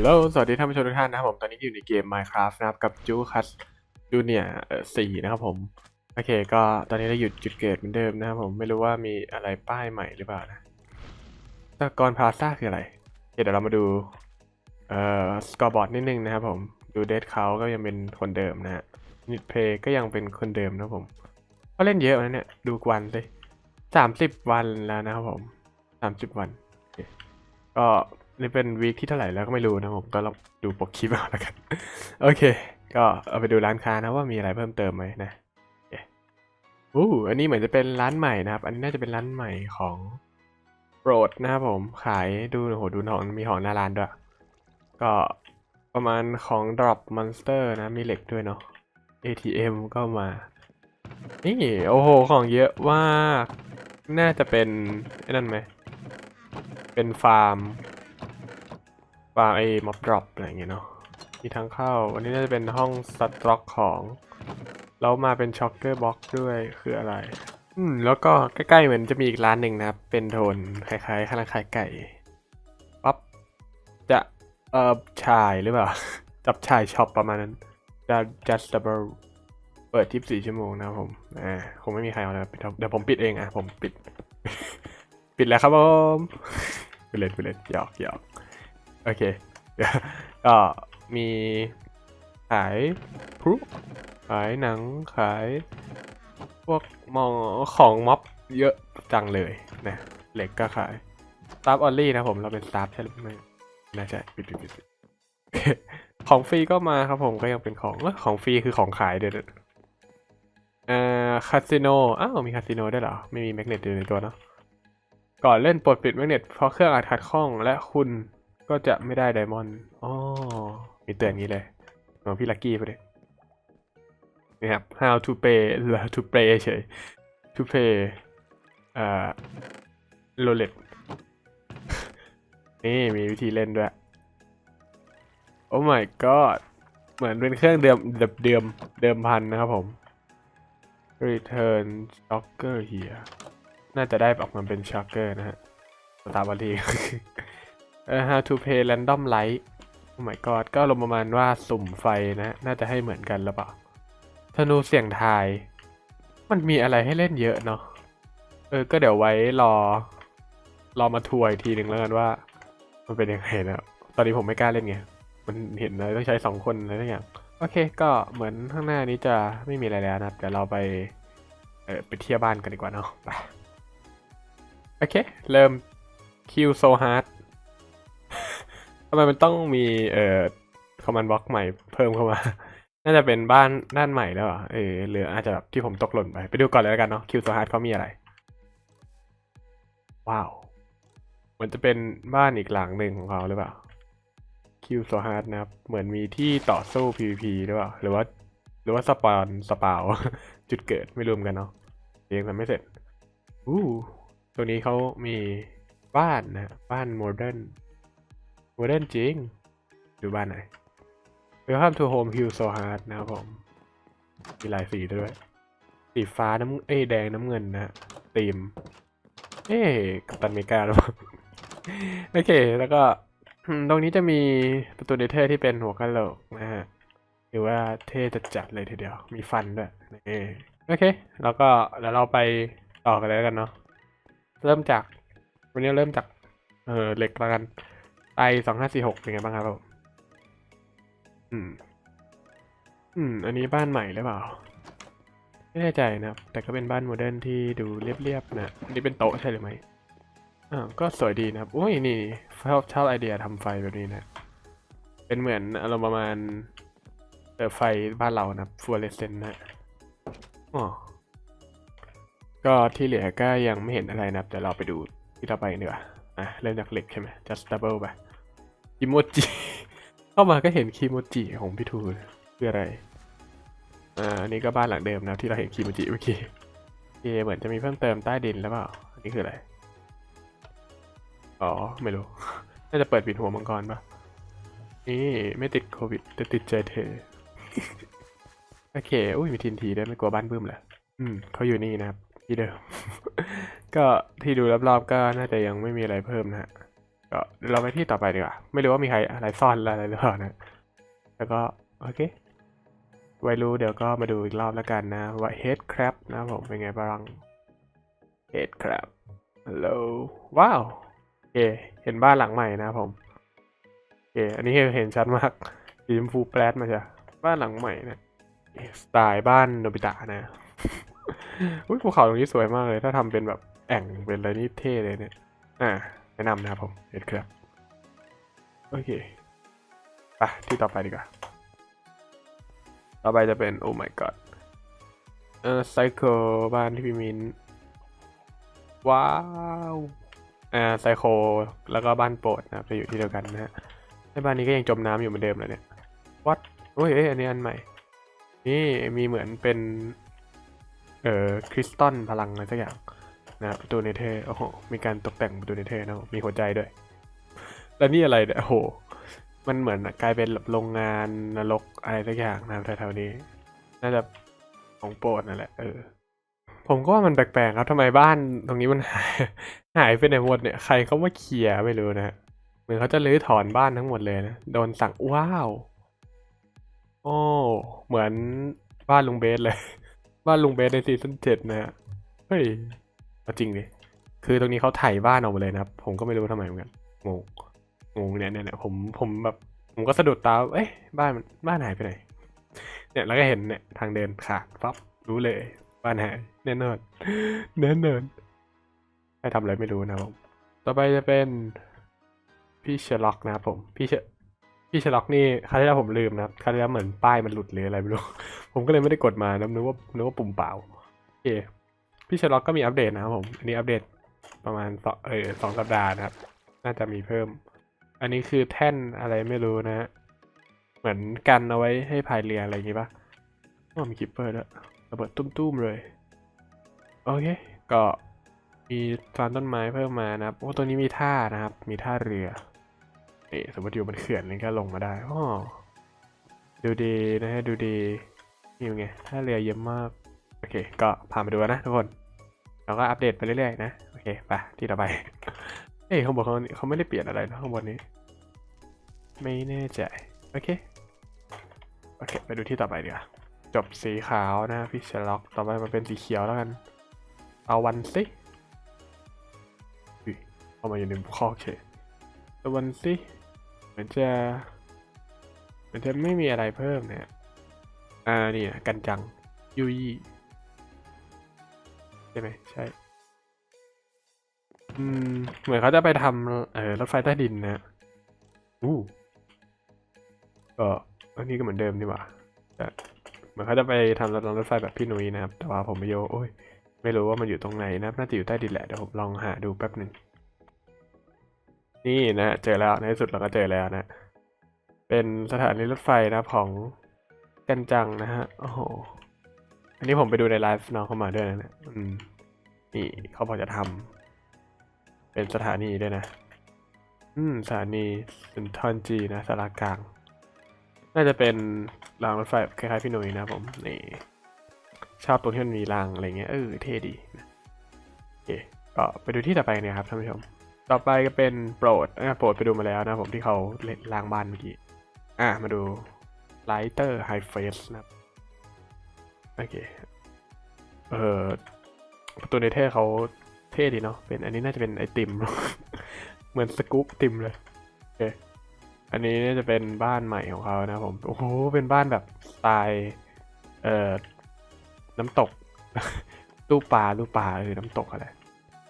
ลโหล สวัสดีท่านผู้ชมทุกท่านนะครับผม ตอนนี้อยู่ในเกม Minecraft นะครับ กับจูคัสจูเนียสี่นะครับผม โอเค ก็ตอนนี้เราหยุดจุดเกิดเหมือนเดิมนะครับผม ไม่รู้ว่ามีอะไรป้ายใหม่หรือเปล่านะตะกอนพาซ่าคืออะไรเเดี๋ยวเรามาดู เอ่อ สกอร์บอร์ดนิดนึงนะครับผม ดูเดทเขาก็ยังเป็นคนเดิมนะฮะนิดเพย์ก็ยังเป็นคนเดิมนะครับผมก็เล่นเยอะนะเนี่ย ดูวันสิสามสิบวันแล้วนะครับผมสามสิบวัน ก็ นี่เป็นวีคที่เท่าไหร่แล้วก็ไม่รู้นะผมก็ลองดูปกคลิปเอาแล้วกัน โอเค ก็เอาไปดูร้านค้านะว่ามีอะไรเพิ่มเติมไหมนะโอเคอู้อันนี้เหมือนจะเป็นร้านใหม่นะครับ อันนี้น่าจะเป็นร้านใหม่ของโปรดนะครับผม ขายดูโอ้โหดูของมีของหน้าร้านด้วย ก็ประมาณของ drop monster นะ มีเหล็กด้วยเนาะ ATM ก็มา นี่ โอ้โห ของเยอะมาก น่าจะเป็นนั่นไหม เป็นฟาร์ม ฟาร์มไอ้ม็อบดรอปอะไรอย่างเงี้ยเนาะมีทางเข้า อันนี้น่าจะเป็นห้องสต็อกของแล้วมาเป็นช็อคเกอร์บ็อกด้วยคืออะไร อืม แล้วก็ใกล้ๆเหมือนจะมีอีกร้านหนึ่งนะครับ เป็นโทนคล้ายๆข้าขายไก่ปั๊บจะเอ่อชายหรือเปล่า จับชายช็อปประมาณนั้นจะ justable เปิด24ชั่วโมงนะครับผม อ่า คงไม่มีใครเอาแล้วเดี๋ยวผมปิดเองอะ ผมปิด ปิดแล้วครับผมไปเล่นไปเล่นหยอกหยอก โอเคก็มีขายพลุขายหนังขายพวกมองของม็อบเยอะจังเลยนะเหล็กก็ขายสตาร์ออลลี่นะผมเราเป็นสตาร์ใช่หรือไม่น่าใช่ปิดปิดปิดของฟรีก็มาครับผมก็ยังเป็นของเอของฟรีคือของขายเดี๋ยวเดี๋ยวเอ่อคาสิโนอ้าวมีคาสิโนได้เหรอ ไม่มีแมกเนตอยู่ในตัวเนาะก่อนเล่นปลดปิดแมกเนตเพราะเครื่องอาจขัดข้องและคุณ ก็จะไม่ได้ไดมอนด์อ๋อมีเตือนอย่างนี้เลยของพี่ลักกี้พอดีนี่ครับ how to pay หรือ to play เฉย to pay เอ่อ roulette นี่มีวิธีเล่นด้วย โอ้ my god เหมือนเป็นเครื่องเดิมเดิมเดิมเดิมพันนะครับผม return shocker here น่าจะได้ออกมาเป็น shocker นะฮะสตาร์บัลที เออ how to pay random light โอ้ my god ก็ลงประมาณว่าสุ่มไฟนะ น่าจะให้เหมือนกันหรือเปล่าธนูเสียงทาย มันมีอะไรให้เล่นเยอะเนาะ เออ ก็เดี๋ยวไว้รอ รอมาทัวร์อีกทีหนึ่งแล้วกันว่า มันเป็นยังไงนะ ตอนนี้ผมไม่กล้าเล่นไง มันเห็นเลยต้องใช้สองคนอะไรอย่างโอเค ก็เหมือนข้างหน้านี้จะไม่มีอะไรแล้วนะเดี๋ยวเราไป เออไปเที่ยวบ้านกันดีกว่าเนาะ ไป โอเค เริ่มคิวโซฮาร์ด ทำไมมันต้องมีเอ่อคอมมานด์บล็อกใหม่เพิ่มเข้ามา น่าจะเป็นบ้านด้านใหม่แล้วเหรอเออหรืออาจจะแบบที่ผมตกหล่นไป ไปดูก่อนเลยแล้วกันเนาะคิวโซฮาร์ดเขามีอะไร ว้าว มันจะเป็นบ้านอีกหลังหนึ่งของเขาหรือเปล่าคิวโซฮาร์ดนะครับ เหมือนมีที่ต่อสู้ PVP หรือเปล่า หรือว่า หรือว่าสปอนสปาวจุดเกิดไม่รวมกันเนาะยังทำไม่เสร็จอู้ตรงนี้เขามีบ้านนะ บ้านโมเดิร์น โมเดิร์นจริง ดูบ้านไหน Welcome to Home Hill So Hard นะครับผม มีหลายสีด้วย สีฟ้าน้ำเอ้แดงน้ำเงินนะตีม เอ๊ะกัปตันเมกาหรือเปล่าโอเค แล้วก็ตรงนี้จะมีประตูเนเธอร์ที่เป็นหัวกะโหลกนะฮะหรือว่าเท่จัดจัดเลยทีเดียว มีฟันด้วยนี่โอเค แล้วก็แล้วเราไปต่อกันเลยแล้วกันเนาะ เริ่มจาก วันนี้เริ่มจาก เออเหล็กแล้วกัน ไอสองห้าสี่หกเป็นไงบ้างครับผมอืม อืม อันนี้บ้านใหม่หรือเปล่า ไม่แน่ใจนะครับ แต่ก็เป็นบ้านโมเดิร์นที่ดูเรียบๆนะอันนี้เป็นโต๊ะใช่หรือไม่อ่าก็สวยดีนะครับ อุ้ยนี่ชอบชอบไอเดียทำไฟแบบนี้นะ เป็นเหมือนอารมณ์ประมาณเปิดไฟบ้านเรานะครับฟลูออเรสเซนต์นะอ๋อก็ที่เหลือก็ยังไม่เห็นอะไรนะครับเดี๋ยวเราไปดูที่ต่อไปกันดีกว่าอะเริ่มจากเหล็กใช่ไหม just double ไป คิโมจิ เข้ามาก็เห็นคิโมจิของพี่ทูเลยคืออะไร อ่าอันนี้ก็บ้านหลังเดิมนะที่เราเห็นคิโมจิเมื่อกี้โอเคเหมือนจะมีเพิ่มเติมใต้ดินแล้วเปล่า อันนี้คืออะไร อ๋อ ไม่รู้ น่าจะเปิดปิดหัวมังกรปะนี่ไม่ติดโควิด แต่ติดใจเธอ โอเค อุ้ยมีทินทีด้วยไม่กลัวบ้านบึ้มเหรออืมเขาอยู่นี่นะครับที่เดิม ก็ที่ดูรอบๆก็น่าจะยังไม่มีอะไรเพิ่มนะฮะ เดี๋ยวเราไปที่ต่อไปดีกว่า ไม่รู้ว่ามีใครอะไรซ่อนอะไรหรือเปล่านะ แล้วก็ โอเค ไว้รู้เดี๋ยวก็มาดูอีกรอบแล้วกันนะ ว่า head crab นะผมเป็นไงบ้าง head crab hello ว้าวโอเค เห็นบ้านหลังใหม่นะผมโอเค อันนี้เห็นชัดมากสีชมพูแปลดมาจ้ะบ้านหลังใหม่นะสไตล์บ้านโนบิตะนะอุ้ยภูเขาตรงนี้สวยมากเลย ถ้าทำเป็นแบบแอ่งเป็นอะไรนี่เท่เลยเนี่ย อ่า แนะนำนะครับผมเห็ดครับโอเคไปที่ต่อไปดีกว่า ต่อไปจะเป็น โอ้ my god เออไซโคบ้านที่พี่มินว้าวอ่าไซโคแล้วก็บ้านโปรดนะครับจะอยู่ที่เดียวกันนะฮะในบ้านนี้ก็ยังจมน้ำอยู่เหมือนเดิมเลยเนี่ยวัดโอ้ยอันนี้อันใหม่ นี่มีเหมือนเป็น เอ่อคริสตัลพลังอะไรสักอย่าง นะครับประตูเนเธอร์โอ้โหมีการตกแต่งประตูเนเธอร์นะมีหัวใจด้วย แล้วนี่อะไรเนี่ยโอ้โห มันเหมือนกลายเป็นโรงงานนรกอะไรสักอย่างนะครับแถวๆนี้ น่าจะของโปรดนั่นแหละเออผมก็ว่ามันแปลกๆครับทำไมบ้านตรงนี้มันหายหายไปไหนหมดเนี่ยใครเขามาเคลียร์ไม่รู้นะฮะเหมือนเขาจะรื้อถอนบ้านทั้งหมดเลยนะโดนสั่งว้าวโอ้เหมือนบ้านลุงเบสเลย บ้านลุงเบสในซีซั่นเจ็ดนะฮะเฮ้ย เอาจริงดิคือตรงนี้เขาถ่ายบ้านออกมาเลยนะครับ ผมก็ไม่รู้ทำไมเหมือนกันงงงงเนี่ยเนี่ยผมผมแบบผมก็สะดุดตาเอ้ยบ้านมันบ้านหายไปไหนเนี่ยแล้วก็เห็นเนี่ยทางเดินขาดปั๊บรู้เลยบ้านหายแน่นอนแน่นอนใครทำอะไรไม่รู้นะผมต่อไปจะเป็นพี่เชล็อกนะครับผมพี่เชพี่เชล็อกนี่ครั้งที่แล้วผมลืมนะครับครั้งที่แล้วเหมือนป้ายมันหลุดหรืออะไรไม่รู้ ผมก็เลยไม่ได้กดมานะนึกว่านึกว่าปุ่มเปล่าโอเค พี่เชอร์ล็อกก็มีอัปเดตนะครับผม อันนี้อัปเดตประมาณสองเออสองสัปดาห์นะครับ น่าจะมีเพิ่ม อันนี้คือแท่นอะไรไม่รู้นะฮะ เหมือนกันเอาไว้ให้พายเรืออะไรอย่างงี้ปะอ๋อมีคิปเปอร์ด้วยระเบิดตุ้มๆเลย โอเค ก็มีฟาร์มต้นไม้เพิ่มมานะครับ โอ้ ตัวนี้มีท่านะครับ มีท่าเรือนี่สมมติอยู่บนเขื่อนนี่ก็ลงมาได้อ๋อดูดีนะฮะ ดูดี นี่เป็นไงท่าเรือเยอะมาก โอเค ก็พามาดูนะทุกคน เราก็อัปเดตไปเรื่อยๆนะ โอเคไปที่ต่อไป เอ้ยข้างบนเขาเขาไม่ได้เปลี่ยนอะไรนะข้างบนนี้ ไม่แน่ใจ โอเค โอเค ไปดูที่ต่อไปดีกว่า จบสีขาวนะพี่เชล็อก ต่อไปมาเป็นสีเขียวแล้วกัน เอาวันสิเข้ามาอยู่ในข้อโอเคเอาวันสิเหมือนจะเหมือนจะไม่มีอะไรเพิ่มเนี่ย อ่านี่กันจังยูยี่ ใช่ไหมใช่อืมเหมือนเขาจะไปทำเออรถไฟใต้ดินนะอู้ก็อันนี้ก็เหมือนเดิมนี่ว่าแต่เหมือนเขาจะไปทำรถรถไฟแบบพี่นุ้ยนะครับ แต่ว่าผมไม่โยโอ้ยไม่รู้ว่ามันอยู่ตรงไหนนะน่าจะอยู่ใต้ดินแหละเดี๋ยวผมลองหาดูแป๊บหนึ่งนี่นะเจอแล้วในที่สุดเราก็เจอแล้วนะ เป็นสถานีรถไฟนะของกันจังนะฮะโอ้โห อันนี้ผมไปดูในไลฟ์น้องเข้ามาด้วยนะเนี่ยอืมนี่เขาบอจะทำเป็นสถานีด้วยนะ อืม สถานีสุนทรจีนะสารากลาง น่าจะเป็นรางรถไฟคล้ายๆพี่หนุ่ยนะผม นี่ ชอบตรงที่มันมีรางอะไรเงี้ย เออ เท่ดีนะโอเค ก็ไปดูที่ต่อไปนเนี่ยครับท่านผู้ชม ต่อไปก็เป็นโปรดอะโปรดไปดูมาแล้วนะผมที่เขาเล่นรางบ้านเมื่อกี้ อะ มาดู Lighter High Face นะครับ โอเค เออประตูเนเธอร์เขาเท่ดีเนาะ เป็นอันนี้น่าจะเป็นไอติม เหมือนสกู๊ปติมเลยโอเคอันนี้น่าจะเป็นบ้านใหม่ของเขานะผม โอ้โห เป็นบ้านแบบสไตล์เอ่อ น้ำตก ตู้ปลาตู้ปลาหรือน้ำตกอะไร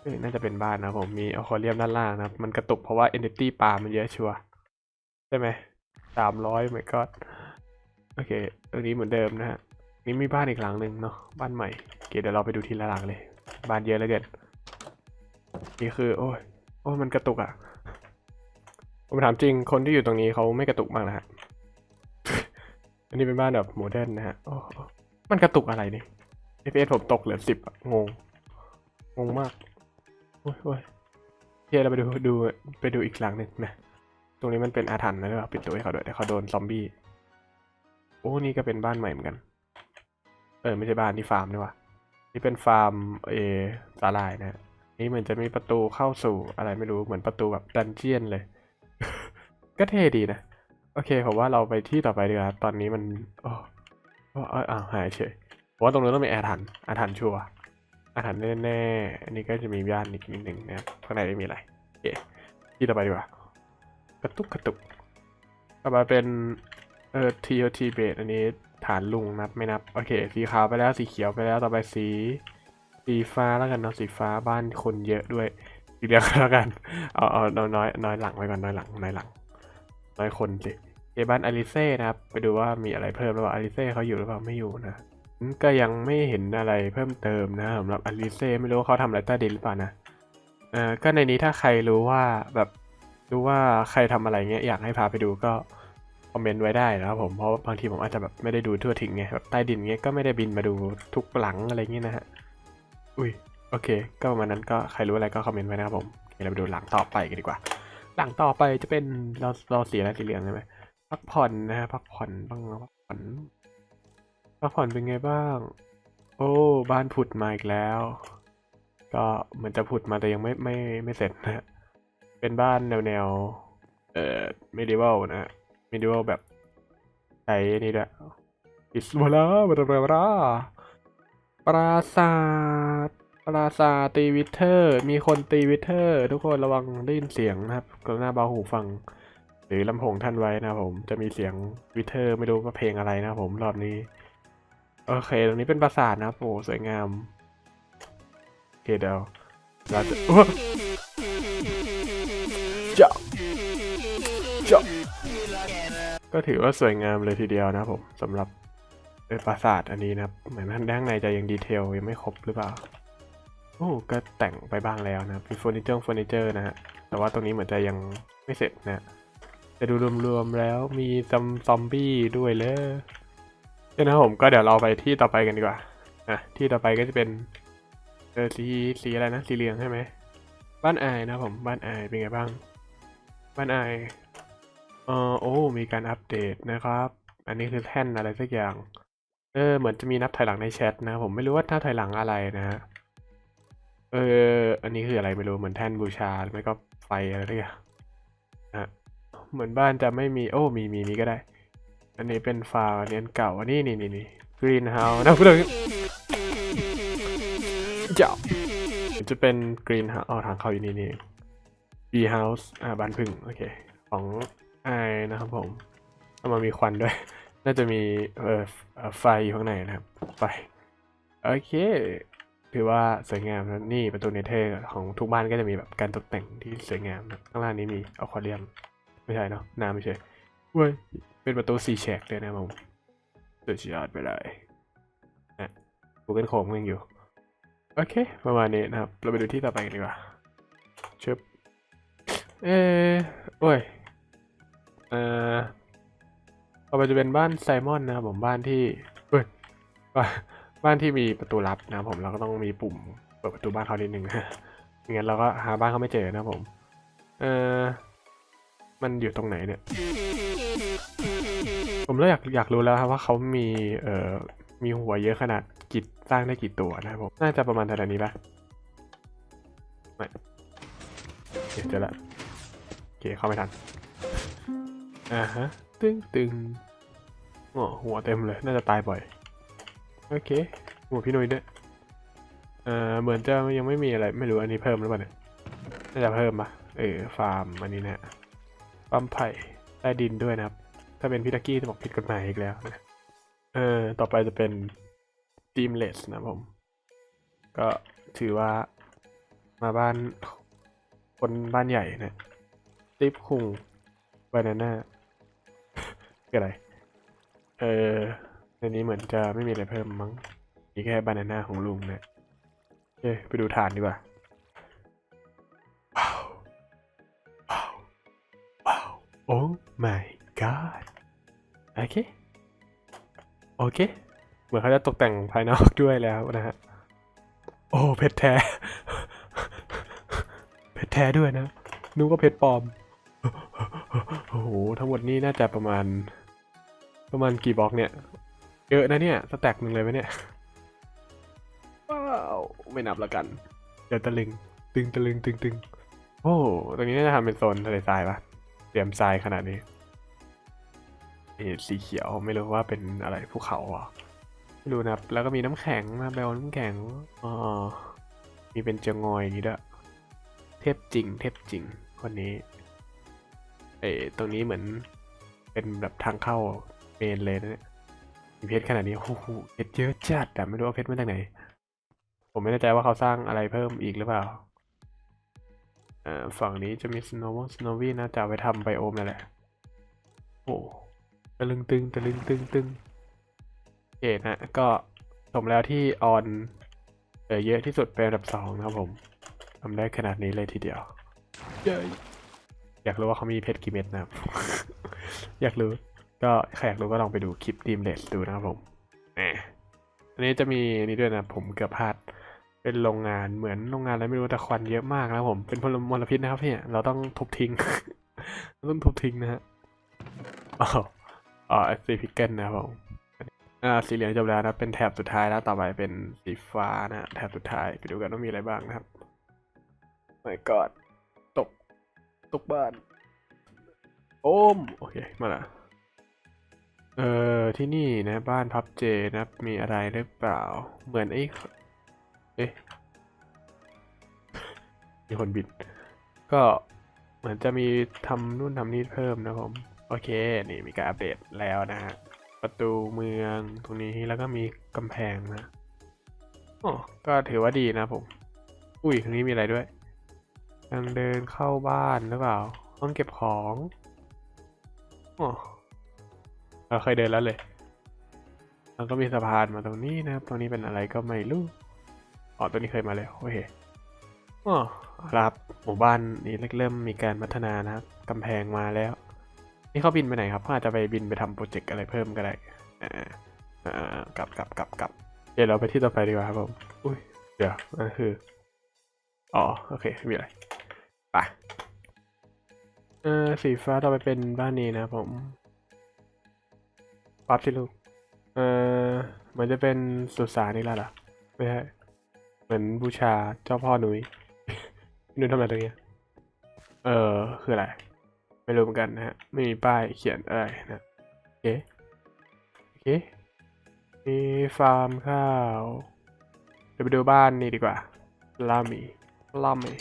เอ้ยน่าจะเป็นบ้านนะผม มีอควาเรียมด้านล่างนะมันกระตุกเพราะว่า entity ปลามันเยอะชัวร์ใช่ไหมสามร้อยไม่ก็โอเค ตรงนี้เหมือนเดิมนะฮะ นี่มีบ้านอีกหลังหนึ่งเนาะบ้านใหม่เคเดี๋ยวเราไปดูทีละหลังเลย บ้านเยอะเหลือเกินนี่คือ โอ้ยโอ้ยมันกระตุกอะ่ะผมถามจริงคนที่อยู่ตรงนี้เขาไม่กระตุกบ้างนะฮะอันนี้เป็นบ้านแบบโมเดิร์นนะฮะโอ้มันกระตุกอะไรนี่ FPS ผมตกเหลือสิบอะงง งงมากโอ้ยโอ้ยโอเคเราไปดูดูไปดูอีกหลังหนึ่งนะตรงนี้มันเป็นอาถรรพ์นะเดี๋ยวเราปิดตัวให้เขาด้วยเดี๋ยวเขาโดนซอมบี้โอ้นี่ก็เป็นบ้านใหม่เหมือนกัน เออไม่ใช่บ้านนี่ฟาร์มนี่ว่านี่เป็นฟาร์มเอสาลายนะนี่เหมือนจะมีประตูเข้าสู่อะไรไม่รู้เหมือนประตูแบบดันเจียนเลย ก็เท่ดีนะ โอเคผมว่าเราไปที่ต่อไปดีกว่าตอนนี้มันโอ้โอ้อยอ้าวหายเฉยผมว่าตรงนู้ต้องมีแอร์ทันอาถรรพ์ชัวร์อาถรรพ์แน่ๆ อันนี้ก็จะมีย่านอีกนิดหนึ่งนะครับข้างในไม่มีอะไรโอเคที่ต่อไปดีกว่า กระตุกกระตุกต่อมาเป็นเอ่อ TOT base อันนี้ ฐานลุงนับไม่นับ โอเค สีขาวไปแล้วสีเขียวไปแล้วต่อไปสี สีฟ้าแล้วกันเนาะสีฟ้าบ้านคนเยอะด้วยสีเหลืองแล้วกันเอาเอาน้อยน้อยหลังไว้ก่อนน้อยหลังน้อยหลัง น้อยคนสิเอบ้านอลิเซ่นะครับ ไปดูว่ามีอะไรเพิ่มหรือเปล่าอลิเซ่เขาอยู่หรือเปล่าไม่อยู่นะก็ยังไม่เห็นอะไรเพิ่มเติมนะสำหรับอลิเซ่ไม่รู้ว่าเขาทำอะไรใต้ดินหรือเปล่านะเออก็ในนี้ถ้าใครรู้ว่าแบบรู้ว่าใครทำอะไรเงี้ยอยากให้พาไปดูก็ คอมเมนต์ไว้ได้นะครับผมเพราะบางทีผมอาจจะแบบไม่ได้ดูทั่วถึงไงแบบใต้ดินเงี้ยก็ไม่ได้บินมาดูทุกหลังอะไรเงี้ยนะฮะอุ้ยโอเค ก็ประมาณนั้นก็ใครรู้อะไรก็คอมเมนต์ไว้นะครับผมเดี๋ยวเราไปดูหลังต่อไปกันดีกว่า หลังต่อไปจะเป็นเราเราสีอะไรสีเหลืองใช่ไหมพักผ่อนนะฮะพักผ่อนบ้างพักผ่อนพักผ่อนเป็นไงบ้าง โอ้บ้านผุดมาอีกแล้ว ก็เหมือนจะผุดมาแต่ยังไม่ไม่ไม่เสร็จนะฮะเป็นบ้านแนวแนวเอ่อ medieval นะ ฮะ medieval แบบใช้นี่ด้วยอิสวลาบราบราบราปราสาทปราสาทตีวิเทอร์ มีคนตีวิเทอร์ ทุกคนระวังได้ยินเสียงนะครับกรุณาเบาหูฟัง หรือลำโพงท่านไว้นะผม จะมีเสียงวิเทอร์ไม่รู้ว่าเพลงอะไรนะผมรอบนี้ โอเค ตรงนี้เป็นปราสาทนะครับโอ้สวยงาม โอเคเดี๋ยวเราจะ ก็ถือว่าสวยงามเลยทีเดียวนะผมสำหรับเออปราสาทอันนี้นะครับเหมือนด้านในจะยังดีเทลยังไม่ครบหรือเปล่าโอ้ก็แต่งไปบ้างแล้วนะครับมีเฟอร์นิเจอร์เฟอร์นิเจอร์นะฮะแต่ว่าตรงนี้เหมือนจะยังไม่เสร็จนะฮะแต่ดูรวมๆแล้วมีซอมซอมบี้ด้วยเลยเดี๋ยวนะผมก็เดี๋ยวเราไปที่ต่อไปกันดีกว่าอะที่ต่อไปก็จะเป็นเออสีสีอะไรนะสีเหลืองใช่ไหมบ้านอายนะผมบ้านอายเป็นไงบ้าง บ้านอาย ออโอ้ มีการอัปเดตนะครับ อันนี้คือแท่นอะไรสักอย่าง เออ เหมือนจะมีนับถอยหลังในแชทนะ ผมไม่รู้ว่านับถอยหลังอะไรนะฮะ เออ อันนี้คืออะไรไม่รู้ เหมือนแท่นบูชาหรือไม่ก็ไฟอะไรสักอย่างอะเหมือนบ้านจะไม่มี โอ้ มีมีมีก็ได้ อันนี้เป็นฟาร์มอันนี้อันเก่า อันนี้นี่นี่นี่กรีนเฮาส์นะพูดถึงเจ้าจะเป็นกรีนเฮาส์อ๋อทางเข้าอยู่นี่นี่บีเฮาส์ อ่าบ้านพึ่ง โอเค ของ ไอนะครับผมเอามามีควันด้วย น่าจะมีเอ่อไฟอยู่ข้างในนะครับไฟโอเค ถือว่าสวยงามนะนี่ประตูเนเธอร์ของทุกบ้านก็จะมีแบบการตกแต่งที่สวยงามนะข้างล่างนี้มีอควาเรียม ไม่ใช่เนาะ น้ำไม่ใช่เว้ย เป็นประตูสี่แฉกเลยนะผมสุดยอดไปเลยนะกูเกิลโคมยังอยู่ โอเค ประมาณนี้นะครับ เราไปดูที่ต่อไปกันดีกว่าชึบเออโอ้ย เอ่อต่อไปจะเป็นบ้านไซมอนนะครับผมบ้านที่เฮ้ยบ้านที่มีประตูลับนะครับผมเราก็ต้องมีปุ่มเปิดประตูบ้านเขานิดนึงไม่งั้นเราก็หาบ้านเขาไม่เจอนะผม เออมันอยู่ตรงไหนเนี่ย ผมเลยอยากอยากรู้แล้วครับว่าเขามีเอ่อมีหัวเยอะขนาดกี่สร้างได้กี่ตัวนะครับผมน่าจะประมาณเท่านี้ปะไม่เดี๋ยวจอละโอเคเข้าไม่ทัน อ่าฮะ ตึงตึงอ๋อหัวเต็มเลย น่าจะตายบ่อย โอเค หัวพี่นุ้ยด้วยเอ่อเหมือนจะยังไม่มีอะไร ไม่รู้อันนี้เพิ่มหรือเปล่าเนี่ย น่าจะเพิ่มปะเออ ฟาร์ม อันนี้นะฟาร์มไผ่ใต้ดินด้วยนะครับ ถ้าเป็นพี่ตักกี้จะบอกผิดกฎหมายอีกแล้วนะเออ ต่อไปจะเป็นดีมเลสนะผม ก็ถือว่ามาบ้านคนบ้านใหญ่นะติปคุงบานาน่า ออะไร เออในนี้เหมือนจะไม่มีอะไรเพิ่มมั้ง มีแค่บานาน่าของลุงเนะโอเคไปดูฐานดีกว่าว้าวว้าวว้าวโอ้ my god โอเค โอเค เหมือนเขาจะตกแต่งภายนอกด้วยแล้วนะฮะ โอ้เพชรแท้ เพชรแท้ด้วยนะนึกว่าเพชรปลอม โอ้โห ทั้งหมดนี่น่าจะประมาณ ประมาณกี่บล็อกเนี่ยเยอะนะเนี่ยสแต็กหนึ่งเลยไหมเนี่ยว้าวไม่นับละกัน เดี๋ยวตะลึง ตึงตะลึงตึงตึงโอ้ตรงนี้น่าจะทำเป็นโซนทะเลทรายปะเตรียมทรายขนาดนี้นี่สีเขียวไม่รู้ว่าเป็นอะไรภูเขาเหรอะไม่รู้นะครับแล้วก็มีน้ำแข็งนะแบลน้ำแข็งอ๋อมีเป็นเจงอยอย่างนี้ด้วยเทพจริง เทพจริงคนนี้ เอ้ตรงนี้เหมือนเป็นแบบทางเข้า เมนเลยนะเนี่ยมีเพชรขนาดนี้โอ้โหเพชรเยอะจัดแต่ไม่รู้ว่าเพชรมาจากไหน ผมไม่แน่ใจว่าเขาสร้างอะไรเพิ่มอีกหรือเปล่าเอ่อฝั่งนี้จะมี snow snowy น่าจะเอาไปทำไบโอมนั่นแหละ โอ้ตะลึงตึงตะลึงตึงตึงโอเคนะก็สมแล้วที่ออนเออเยอะที่สุดเป็นอันดับสองนะครับผมทำได้ขนาดนี้เลยทีเดียวเย้อยากรู้ว่าเขามีเพชรกี่เม็ดนะครับ อยากรู้ ก็ใครอยากรู้ก็ลองไปดูคลิปดีมเลสดูนะครับผมแหมอันนี้จะมีนี่ด้วยนะผมเกือบพลาดเป็นโรงงานเหมือนโรงงานอะไรไม่รู้แต่ควันเยอะมากนะผมเป็นพลมลพิษนะครับพี่เราต้องทุบทิ้ง ต้องทุบทิ้งนะฮะอ๋ออ๋อสีพิกเกิลนะครับผมอ่าสีเหลืองจบแล้วนะเป็นแถบสุดท้ายแล้วต่อไปเป็นสีฟ้านะแถบสุดท้ายไปดูกันว่ามีอะไรบ้างนะครับไม่กอดตกตกบ้าน โอม โอเค มาละ เออที่นี่นะบ้านพับเจนะมีอะไรหรือเปล่า เหมือนไอ้เอ๊ะมีคนบิด ก็เหมือนจะมีทำนู่นทำนี่เพิ่มนะผม โอเค นี่มีการอัปเดตแล้วนะฮะประตูเมืองตรงนี้แล้วก็มีกำแพงนะอ๋อก็ถือว่าดีนะผม อุ้ยตรงนี้มีอะไรด้วยทางเดินเข้าบ้านหรือเปล่าห้องเก็บของอ๋อ เราเคยเดินแล้วเลยแล้วก็มีสะพานมาตรงนี้นะครับ ตรงนี้เป็นอะไรก็ไม่รู้ อ๋อตัวนี้เคยมาแล้วโอเคอ๋อครับหมู่บ้านนี้เริ่มมีการพัฒนานะครับกำแพงมาแล้ว นี่เขาบินไปไหนครับเขาอาจจะไปบินไปทำโปรเจกต์อะไรเพิ่มก็ได้อ่าอ่ากลับกลับกลับกลับเดี๋ยวเราไปที่ต่อไปดีกว่าครับผม อุ้ย เดี๋ยวนั่นคือ อ๋อ โอเคไม่มีอะไร ไป เออสีฟ้าต่อไปเป็นบ้านนี้นะผม ปั๊บที่ลูก เออเหมือนจะเป็นสุสานนี่แหละเหรอ ไม่ใช่ เหมือนบูชาเจ้าพ่อหนุยนุ้ยทำอะไรตรงเนี้ย เออ คืออะไร ไม่รู้เหมือนกันนะฮะ ไม่มีป้ายเขียนอะไรนะโอเค โอเค มีฟาร์มข้าวเดี๋ยวไปดูบ้านนี่ดีกว่าลามีลามี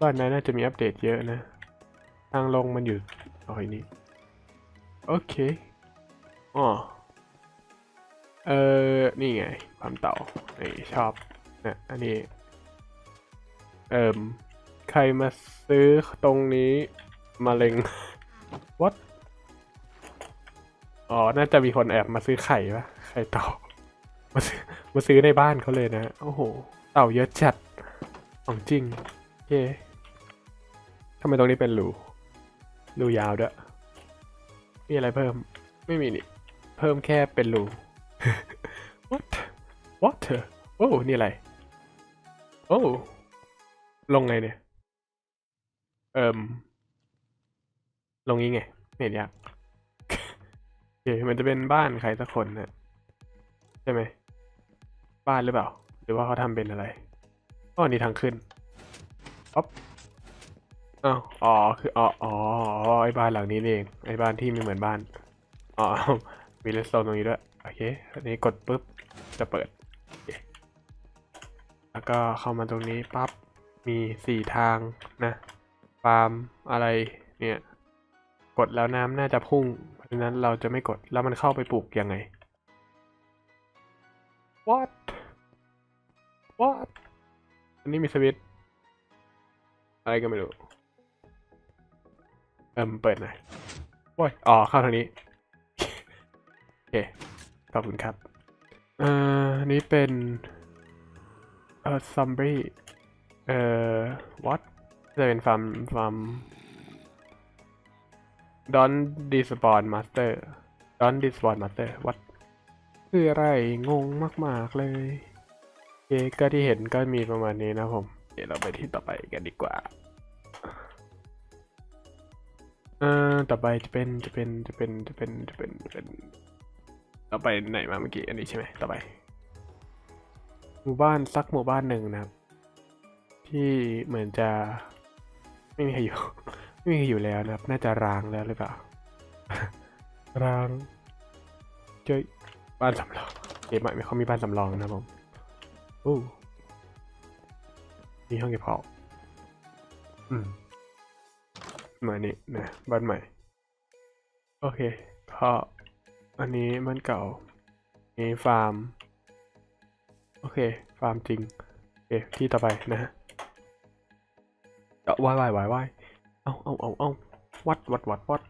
บ้านนั้นน่าจะมีอัปเดตเยอะนะ ทางลงมันอยู่โอ้ยนี่ โอเค อ๋อเออ นี่ไงความเต่านี่ชอบนะอันนี้ เอ่มใครมาซื้อตรงนี้มาเล็ง what อ๋อ น่าจะมีคนแอบมาซื้อไข่ปะไข่เต่า มาซื้อมาซื้อในบ้านเขาเลยนะ โอ้โห เต่าเยอะจัด ของจริงโอเคทำไมตรงนี้เป็นรูรูยาวด้วยมีอะไรเพิ่ม ไม่มีนี่ เพิ่มแค่เป็นรู what water โอ้นี่อะไร โอ้ลงไงเนี่ย เอิมลงนี้ไงไม่เห็นยากโอเคมันจะเป็นบ้านใครสักคนนะใช่ไหม บ้านหรือเปล่า หรือว่าเขาทำเป็นอะไรอ๋อนี่ทางขึ้นป๊อปอ้าวอ๋อ คือ อ๋อ อ๋อ ไอ้บ้านหลังนี้นี่เอง ไอ้บ้านที่ไม่เหมือนบ้าน อ๋อ มีเลสโตนตรงนี้ด้วย โอเค อันนี้กดปุ๊บ จะเปิด แล้วก็เข้ามาตรงนี้ปั๊บ มีสี่ทางนะฟาร์มอะไรเนี่ย กดแล้วน้ำน่าจะพุ่ง เพราะฉะนั้นเราจะไม่กด แล้วมันเข้าไปปลูกยังไง what what อันนี้มีสวิตอะไรก็ไม่รู้ เอิ่มเปิดหน่อยโอ้ย อ๋อ เข้าทางนี้ เคขอบคุณครับเอ่อนี้เป็นเอ่อซัมบรีเอ่อ what จะเป็นฟาร์มฟาร์ม Don't despawn master Don't despawn master what คืออะไรงงมาก ๆ เลยเคก็ที่เห็นก็มีประมาณนี้นะผม เดี๋ยวเราไปที่ต่อไปกันดีกว่าเอ่อต่อไปจะเป็นจะเป็นจะเป็นจะเป็นจะเป็นจะเป็น ต่อไปไหนมาเมื่อกี้อันนี้ใช่ไหมต่อไป หมู่บ้านสักหมู่บ้านหนึ่งนะครับ ที่เหมือนจะไม่มีใครอยู่ ไม่มีใครอยู่แล้วนะครับ น่าจะร้างแล้วหรือเปล่าร้างเจอบ้านสำรองเกมใหม่เขามีบ้านสำรองนะครับผมโอ้มีห้องเก็บของอืมเหมือนนี่นะบ้านใหม่ โอเคก็ อันนี้บ้านเก่านี่ฟาร์ม โอเค ฟาร์มจริง โอเค ที่ต่อไปนะฮะวายวายวายวายเอาเอาเอาเอาวัดวัดวัดวัด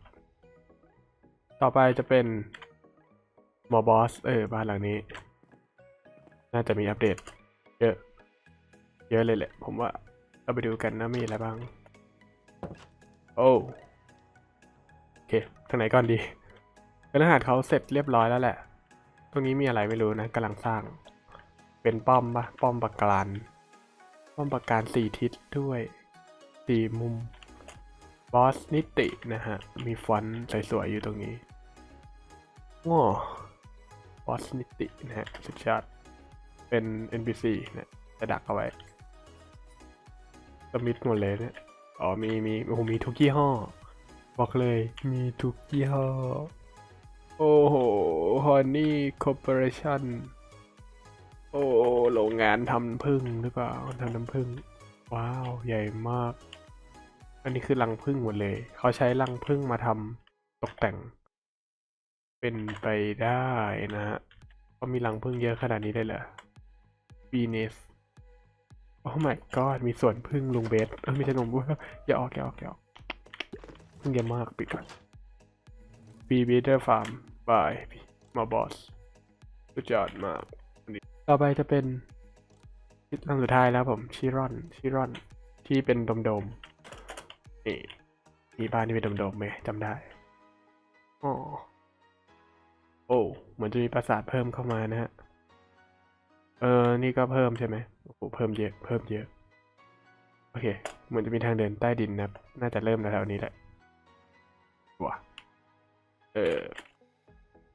ต่อไปจะเป็นหมอบอส เออ บ้านหลังนี้ น่าจะมีอัปเดต เยอะ เยอะเลยแหละ ผมว่า เราไปดูกันนะมีอะไรบ้าง โอ้ โอเค ทางไหนก่อนดี เป็นรหัสเขาเสร็จเรียบร้อยแล้วแหละ ตรงนี้มีอะไรไม่รู้นะกำลังสร้าง เป็นป้อมปะป้อมปราการป้อมปราการสี่ทิศด้วยสี่มุมบอสนิตินะฮะ มีฟอนต์สวยๆอยู่ตรงนี้ง้อบอสนิตินะฮะสุดชาติเป็น NPC นะจะดักเอาไว้สมิธหมดเลยเนี่ยอ๋อมีมีโอ้มีทุกยี่ห้อ บอกเลยมีทุกยี่ห้อ โอ้โหฮอนนี่คอร์ปอเรชั่น โอ้โรงงานทำน้ำผึ้งหรือเปล่าทำน้ำผึ้งว้าว ใหญ่มาก อันนี้คือรังผึ้งหมดเลย เขาใช้รังผึ้งมาทำตกแต่ง เป็นไปได้นะฮะเขามีรังผึ้งเยอะขนาดนี้ได้เหรอบีเนสโอ้ my god มีสวนผึ้งลุงเบสเออไม่ใช่นมด้วยอย่าออกอย่าออกอย่าออกผึ้งเยอะมากปิดก่อน บีบีเดอร์ฟาร์มบายมาบอสสุดยอดมากต่อไปจะเป็นลำสุดท้ายแล้วผมชิรอนชิรอนที่เป็นดมดมนี่มีบ้านที่เป็นดมดมไหมจำได้อ๋อโอ้เหมือนจะมีปราสาทเพิ่มเข้ามานะฮะเออนี่ก็เพิ่มใช่ไหมโอ้โหเพิ่มเยอะเพิ่มเยอะโอเค เหมือนจะมีทางเดินใต้ดินนะน่าจะเริ่มแถวๆนี้แหละว้า เออ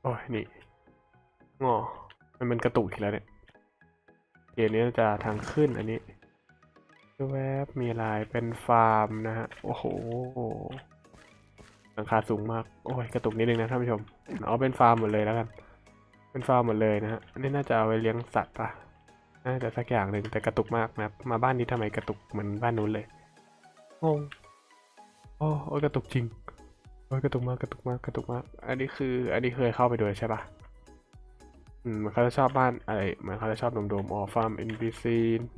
โอ้ยนี่งอมันมันกระตุกอีกแล้วเนี่ยเกมนี้จะทางขึ้นอันนี้แวบมีอะไรเป็นฟาร์มนะฮะ โอ้โหหลังคาสูงมาก โอ้ยกระตุกนิดนึงนะท่านผู้ชม เอาเป็นฟาร์มหมดเลยแล้วกัน เป็นฟาร์มหมดเลยนะฮะอันนี้น่าจะเอาไว้เลี้ยงสัตว์ปะน่าจะสักอย่างหนึ่งแต่กระตุกมากนะมาบ้านนี้ทำไมกระตุกเหมือนบ้านนู้นเลยงงโอ้โอ้ยกระตุกจริง กระตุกมากกระตุกมากกระตุกมาก อันนี้คือ อันนี้เคยเข้าไปด้วยใช่ปะอืมเหมันเขาจะชอบบ้านอะไรเหมือนเขาจะชอบโดมๆออฟาร์ม NPC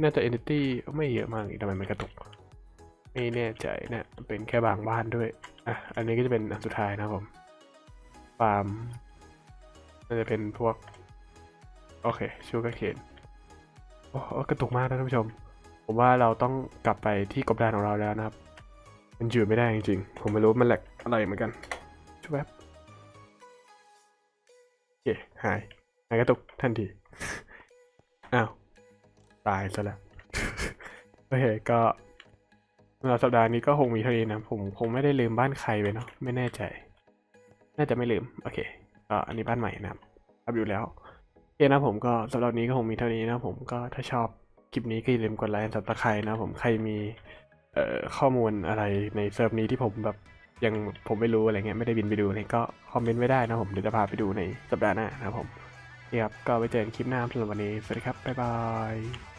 น่าจะ Entity ไม่เยอะมากอีกทำไมมันกระตุก ไม่แน่ใจเนะเป็นแค่บางบ้านด้วย อะ อันนี้ก็จะเป็นอันสุดท้ายนะครับผมฟาร์มน่าจะเป็นพวก โอเค ชูกร์เคนโอ้กระตุกมากนะท่านผู้ชม ผมว่าเราต้องกลับไปที่กบดานของเราแล้วนะครับ มันอยู่ไม่ได้จริงๆ ผมไม่รู้มันแหลก อะไรเหมือนกันช่วยแป๊บโอเคหายหายกระตุกทันที อ้าว ตายซะแล้ว โอเค ก็สำหรับสัปดาห์นี้ก็คงมีเท่านี้นะ ผมคงไม่ได้ลืมบ้านใครไปเนาะ ไม่แน่ใจ น่าจะไม่ลืม โอเค ก็อันนี้บ้านใหม่นะครับรับอยู่แล้วโอเคนะผมก็สำหรับนี้ก็คงมีเท่านี้นะผมก็ถ้าชอบคลิปนี้ก็อย่าลืมกดไลค์สับตะไคร้นะผมใครมีเอ่อข้อมูลอะไรในเซิร์ฟนี้ที่ผมแบบ ยังผมไม่รู้อะไรเงี้ยไม่ได้บินไปดูเนี่ยก็คอมเมนต์ไว้ได้นะผมเดี๋ยวจะพาไปดูในสัปดาห์หน้านะครับผมนะคครับก็ไว้เจอกันคลิปหน้าสำหรับวันนี้สวัสดีครับบ๊ายบาย